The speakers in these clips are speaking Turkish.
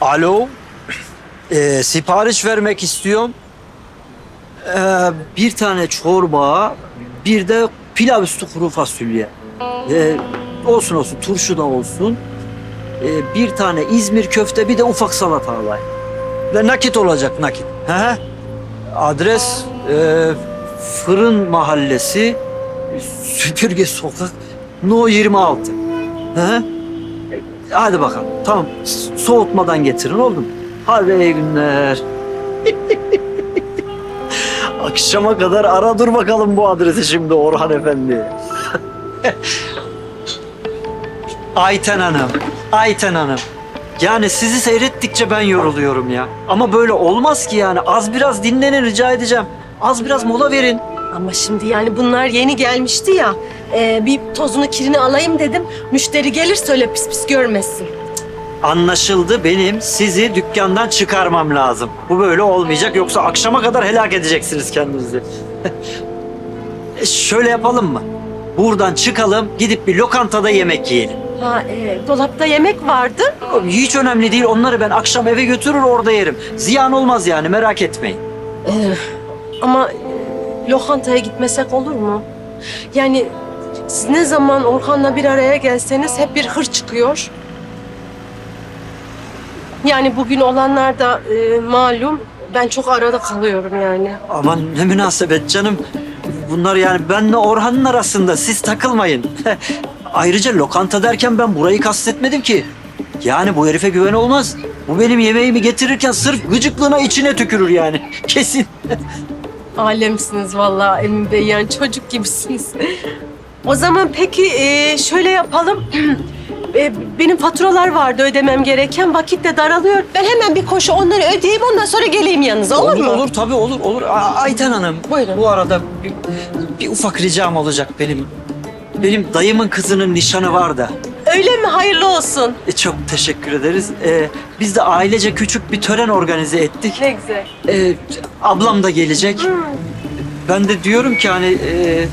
Alo. Ee, sipariş vermek istiyorum. Ee, bir tane çorba, bir de pilav üstü kuru fasulye. Ee, olsun olsun, turşu da olsun. Ee, bir tane İzmir köfte, bir de ufak salata alayım. Ve nakit olacak nakit. Hı hı. Adres e, Fırın Mahallesi, Süpürge Sokak, No 26. Hı hı. Hadi bakalım. Tamam. Soğutmadan getirin oldu mu? Hadi iyi günler. Akşama kadar ara dur bakalım bu adresi şimdi Orhan Efendi. Ayten Hanım, Ayten Hanım. Yani sizi seyrettikçe ben yoruluyorum ya. Ama böyle olmaz ki yani. Az biraz dinlenin rica edeceğim. Az biraz mola verin. Ama şimdi yani bunlar yeni gelmişti ya. E, bir tozunu kirini alayım dedim. Müşteri gelirse öyle pis pis görmesin. Anlaşıldı benim sizi dükkandan çıkarmam lazım. Bu böyle olmayacak yoksa akşama kadar helak edeceksiniz kendinizi. E, Şöyle yapalım mı? Buradan çıkalım gidip bir lokantada yemek yiyelim. Ha e, dolapta yemek vardı. Hiç önemli değil onları ben akşam eve götürür orada yerim. Ziyan olmaz yani merak etmeyin. E, ama e, lokantaya gitmesek olur mu? Yani siz ne zaman Orhan'la bir araya gelseniz hep bir hır çıkıyor. Yani bugün olanlar da e, malum. Ben çok arada kalıyorum yani. Aman ne münasebet canım. Bunlar yani benle Orhan'ın arasında siz takılmayın. Ayrıca lokanta derken ben burayı kastetmedim ki. Yani bu herife güven olmaz. Bu benim yemeğimi getirirken sırf gıcıklığına içine tükürür yani. Kesin. Alemsiniz vallahi Emin Bey yani çocuk gibisiniz. O zaman peki e, şöyle yapalım. E, benim faturalar vardı ödemem gereken. Vakit de daralıyor. Ben hemen bir koşu onları ödeyeyim ondan sonra geleyim yanınıza olur, mu? Olur tabii olur olur. A- Ayten Hanım. Buyurun. Bu arada bir, bir ufak ricam olacak benim. Benim dayımın kızının nişanı var da. Öyle mi? Hayırlı olsun. E, çok teşekkür ederiz. E, biz de ailece küçük bir tören organize ettik. Ne güzel. E, ablam da gelecek. Ben de diyorum ki hani e,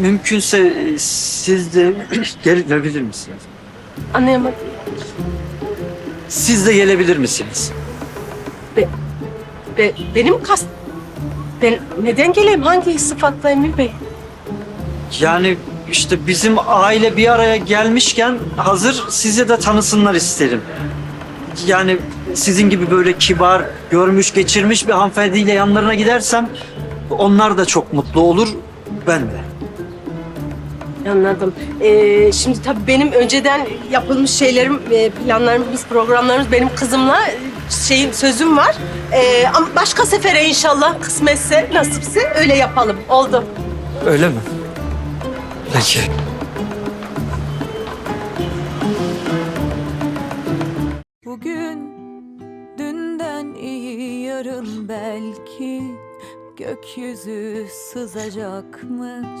mümkünse e, siz de gelebilir misiniz? Anlayamadım. Siz de gelebilir misiniz? Be, benim kast... Ben neden geleyim? Hangi sıfatla Emir Bey? Yani işte bizim aile bir araya gelmişken hazır size de tanısınlar isterim. Yani sizin gibi böyle kibar, görmüş, geçirmiş bir hanımefendiyle yanlarına gidersem onlar da çok mutlu olur, ben de. Anladım. Ee, şimdi tabii benim önceden yapılmış şeylerim, e, planlarımız, programlarımız benim kızımla e, şeyim sözüm var. Ee, ama başka sefere inşallah kısmetse, nasipse öyle yapalım. Oldu. Öyle mi? Peki. Bugün dünden iyi yarın belki gökyüzü sızacakmış